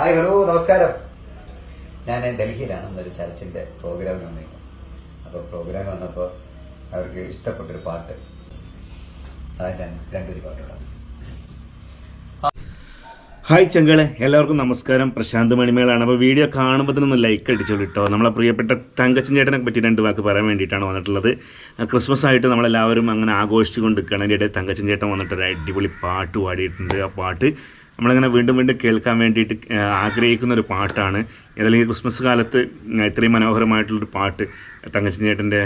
Hi hello നമസ്കാരം. ഞാൻ ഡൽഹിയിലാണ് ഇന്നൊരു ചർച്ചിന്റെ പ്രോഗ്രാമിന് വന്നിരുന്നു അപ്പോൾ പ്രോഗ്രാം വന്നപ്പോൾ അവർക്ക് ഇഷ്ടപ്പെട്ടൊരു പാട്ട്. അതായത് രണ്ട് രണ്ടൊരു പാട്ടുകളാണ് ഹായ് ചങ്കളെ എല്ലാവർക്കും നമസ്കാരം. പ്രശാന്ത് മണിമേളാണ് അപ്പോൾ വീഡിയോ കാണുമ്പോൾ തന്നെ ഒന്ന് ലൈക്ക് അടിച്ചോളൂ കേട്ടോ നമ്മളെ പ്രിയപ്പെട്ട തങ്കച്ചൻ ചേട്ടനെ പറ്റി രണ്ട് വാക്ക് പറയാൻ വേണ്ടിയിട്ടാണ് വന്നിട്ടുള്ളത്. ക്രിസ്മസ് ആയിട്ട് നമ്മളെല്ലാവരും അങ്ങനെ ആഘോഷിച്ചുകൊണ്ട് നിൽക്കുകയാണ്. അതിന്റെ ഇടയിൽ തങ്കച്ചൻ ചേട്ടൻ വന്നിട്ട് ഒരു അടിപൊളി പാട്ട് പാടിയിട്ടുണ്ട്. ആ പാട്ട് നമ്മളിങ്ങനെ വീണ്ടും വീണ്ടും കേൾക്കാൻ വേണ്ടിയിട്ട് ആഗ്രഹിക്കുന്ന ഒരു പാട്ടാണ്. ഏതായാലും ക്രിസ്മസ് കാലത്ത് ഇത്രയും മനോഹരമായിട്ടുള്ളൊരു പാട്ട് തങ്കച്ചൻ ചേട്ടന്റെ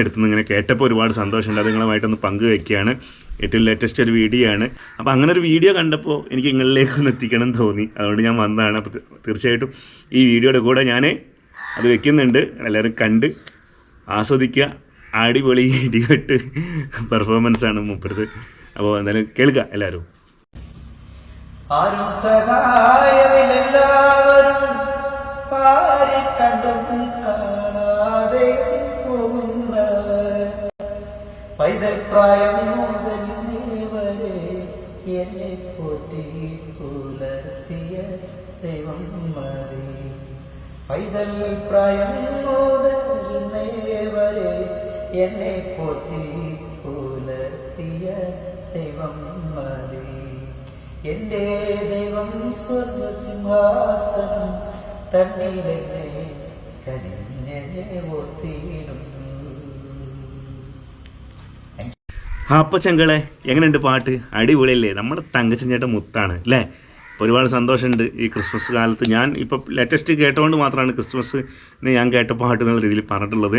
അടുത്ത് നിന്ന് ഇങ്ങനെ കേട്ടപ്പോൾ ഒരുപാട് സന്തോഷമുണ്ട്. അത് നിങ്ങളുമായിട്ടൊന്ന് പങ്കുവെക്കുകയാണ് ഏറ്റവും ലേറ്റസ്റ്റ് ഒരു വീഡിയോ ആണ്. അപ്പോൾ അങ്ങനെ ഒരു വീഡിയോ കണ്ടപ്പോൾ എനിക്ക് നിങ്ങളിലേക്ക് ഒന്ന് എത്തിക്കണം തോന്നി. അതുകൊണ്ട് ഞാൻ വന്നതാണ്. അപ്പോൾ തീർച്ചയായിട്ടും ഈ വീഡിയോയുടെ കൂടെ ഞാൻ അത് വെക്കുന്നുണ്ട്. എല്ലാവരും കണ്ട് ആസ്വദിക്കുക. അടിപൊളി ഇടികെട്ട് പെർഫോമൻസ് ആണ് മൂപ്പരത്. അപ്പോൾ എന്തായാലും കേൾക്കുക എല്ലാവരും. ആരും സഹായമില്ലെല്ലാവരും പാരി കണ്ടും കാണാതെ പോകുന്ന പൈതൽ പ്രായം മുതൽ എന്നെ പോറ്റി പുലർത്തിയ ദൈവം മതി. പൈതൽ പ്രായം മുതൽ എന്നെ പോറ്റി പുലർത്തിയ ദൈവം മതി. എന്റെ ദൈവം സ്വർഗസിംഹാസനം തന്നിലെന്നെ അപ്പോൾ ചെങ്കളെ എങ്ങനെയുണ്ട് പാട്ട്? അടിപൊളിയല്ലേ? നമ്മുടെ തങ്കച്ചൻ മുത്താണ് അല്ലേ? ഒരുപാട് സന്തോഷമുണ്ട് ഈ ക്രിസ്മസ് കാലത്ത്. ഞാൻ ഇപ്പോൾ ലേറ്റസ്റ്റ് കേട്ടുകൊണ്ട് മാത്രമാണ് ക്രിസ്മസിന് ഞാൻ കേട്ട പാട്ട് എന്നുള്ള രീതിയിൽ പറഞ്ഞിട്ടുള്ളത്.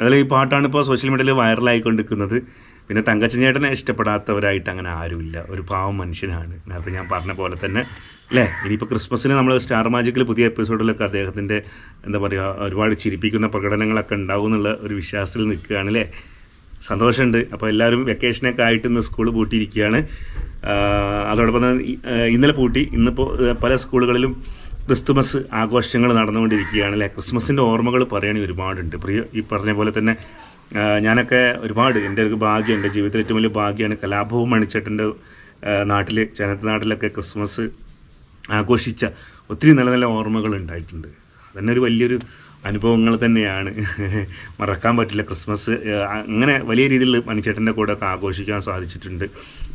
അതിൽ ഈ പാട്ടാണ് ഇപ്പോൾ സോഷ്യൽ മീഡിയയിൽ വൈറലായിക്കൊണ്ടിരിക്കുന്നത് പിന്നെ തങ്കച്ചൻ ചേട്ടനെ ഇഷ്ടപ്പെടാത്തവരായിട്ട് അങ്ങനെ ആരുമില്ല. ഒരു പാവം മനുഷ്യനാണ്. നേരത്തെ ഞാൻ പറഞ്ഞ പോലെ തന്നെ അല്ലേ? ഇനിയിപ്പോൾ ക്രിസ്മസിന് നമ്മൾ സ്റ്റാർ മാജിക്കിൽ പുതിയ എപ്പിസോഡിലൊക്കെ അദ്ദേഹത്തിന്റെ എന്താ പറയുക ഒരുപാട് ചിരിപ്പിക്കുന്ന പ്രകടനങ്ങളൊക്കെ ഉണ്ടാവും എന്നുള്ള ഒരു വിശ്വാസത്തിൽ നിൽക്കുകയാണ് അല്ലേ? സന്തോഷമുണ്ട്. അപ്പോൾ എല്ലാവരും വെക്കേഷനൊക്കെ ആയിട്ട് ഇന്ന് സ്കൂൾ പൂട്ടിയിരിക്കുകയാണ്. അതോടൊപ്പം ഇന്നലെ പൂട്ടി. ഇന്നിപ്പോൾ പല സ്കൂളുകളിലും ക്രിസ്തുമസ് ആഘോഷങ്ങൾ നടന്നുകൊണ്ടിരിക്കുകയാണ് അല്ലേ? ക്രിസ്മസിന്റെ ഓർമ്മകൾ പറയുകയാണെങ്കിൽ ഒരുപാടുണ്ട്. പ്രിയ ഈ പറഞ്ഞ പോലെ തന്നെ ഞാനൊക്കെ ഒരുപാട് എന്റെ ഒരു ഭാഗ്യം എന്റെ ജീവിതത്തിൽ ഏറ്റവും വലിയ ഭാഗ്യമാണ് കലാഭവൻ മണിച്ചേട്ടന്റെ നാട്ടിൽ ചേനത്തെ നാട്ടിലൊക്കെ ക്രിസ്മസ് ആഘോഷിച്ച ഒത്തിരി നല്ല നല്ല ഓർമ്മകൾ ഉണ്ടായിട്ടുണ്ട്. അതന്നെ ഒരു വലിയൊരു അനുഭവങ്ങൾ തന്നെയാണ്. മറക്കാൻ പറ്റില്ല. ക്രിസ്മസ് അങ്ങനെ വലിയ രീതിയിൽ മണിച്ചേട്ടന്റെ കൂടെ ഒക്കെ ആഘോഷിക്കാൻ സാധിച്ചിട്ടുണ്ട്.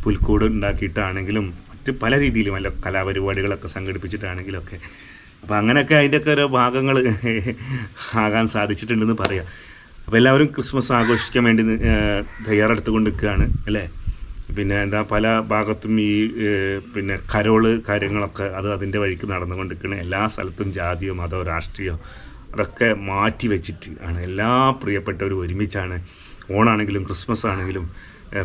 പുൽക്കൂട് ഉണ്ടാക്കിയിട്ടാണെങ്കിലും മറ്റ് പല രീതിയിലും അല്ല കലാപരിപാടികളൊക്കെ സംഘടിപ്പിച്ചിട്ടാണെങ്കിലൊക്കെ. അപ്പോൾ അങ്ങനെയൊക്കെ അതിന്റെയൊക്കെ ഓരോ ഭാഗങ്ങൾ ആകാൻ സാധിച്ചിട്ടുണ്ടെന്ന് പറയാം. അപ്പോൾ എല്ലാവരും ക്രിസ്മസ് ആഘോഷിക്കാൻ വേണ്ടി തയ്യാറെടുത്ത് തയ്യാറെടുത്തുകൊണ്ട് നിൽക്കുകയാണ് അല്ലേ? പിന്നെ എന്താ പല ഭാഗത്തും ഈ പിന്നെ കരോൾ കാര്യങ്ങളൊക്കെ അത് അതിന്റെ വഴിക്ക് നടന്നുകൊണ്ടിരിക്കണം എല്ലാ സ്ഥലത്തും ജാതിയോ മതമോ രാഷ്ട്രീയമോ അതൊക്കെ മാറ്റി വെച്ചിട്ട് ആണ്. എല്ലാ പ്രിയപ്പെട്ടവരും ഒരുമിച്ചാണ്. ഓണാണെങ്കിലും ക്രിസ്മസ് ആണെങ്കിലും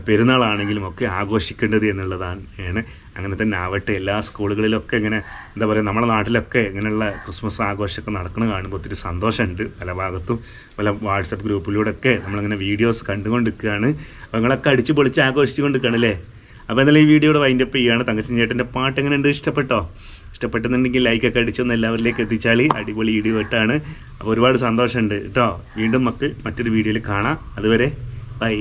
പെരുന്നാളാണെങ്കിലും ഒക്കെ ആഘോഷിക്കേണ്ടത് എന്നുള്ളതാണ്. ആണ് അങ്ങനെ തന്നെ ആവട്ടെ എല്ലാ സ്കൂളുകളിലൊക്കെ ഇങ്ങനെ എന്താ പറയുക നമ്മുടെ നാട്ടിലൊക്കെ ഇങ്ങനെയുള്ള ക്രിസ്മസ് ആഘോഷമൊക്കെ നടക്കുന്നത് കാണുമ്പോൾ ഒത്തിരി സന്തോഷമുണ്ട്. പല ഭാഗത്തും പല വാട്സപ്പ് ഗ്രൂപ്പിലൂടെയൊക്കെ നമ്മളിങ്ങനെ വീഡിയോസ് കണ്ടുകൊണ്ടിരിക്കുകയാണ്. അപ്പോൾ നിങ്ങളൊക്കെ അടിച്ച് പൊളിച്ച് ആഘോഷിച്ചുകൊണ്ട് അല്ലേ? അപ്പോൾ എന്നാലും ഈ വീഡിയോയുടെ വൈൻഡപ്പ് ചെയ്യുകയാണ്. തങ്കച്ചൻ ചേട്ടന്റെ പാട്ട് എങ്ങനെ ഉണ്ട് ഇഷ്ടപ്പെട്ടോ ഇഷ്ടപ്പെട്ടെന്നുണ്ടെങ്കിൽ ലൈക്കൊക്കെ അടിച്ചൊന്ന് എല്ലാവരിലേക്ക് എത്തിച്ചാൽ അടിപൊളി വീഡിയോ ഇട്ടാണ് അപ്പോൾ ഒരുപാട് സന്തോഷമുണ്ട്. കേട്ടോ. വീണ്ടും നമുക്ക് മറ്റൊരു വീഡിയോയിൽ കാണാം. അതുവരെ ബൈ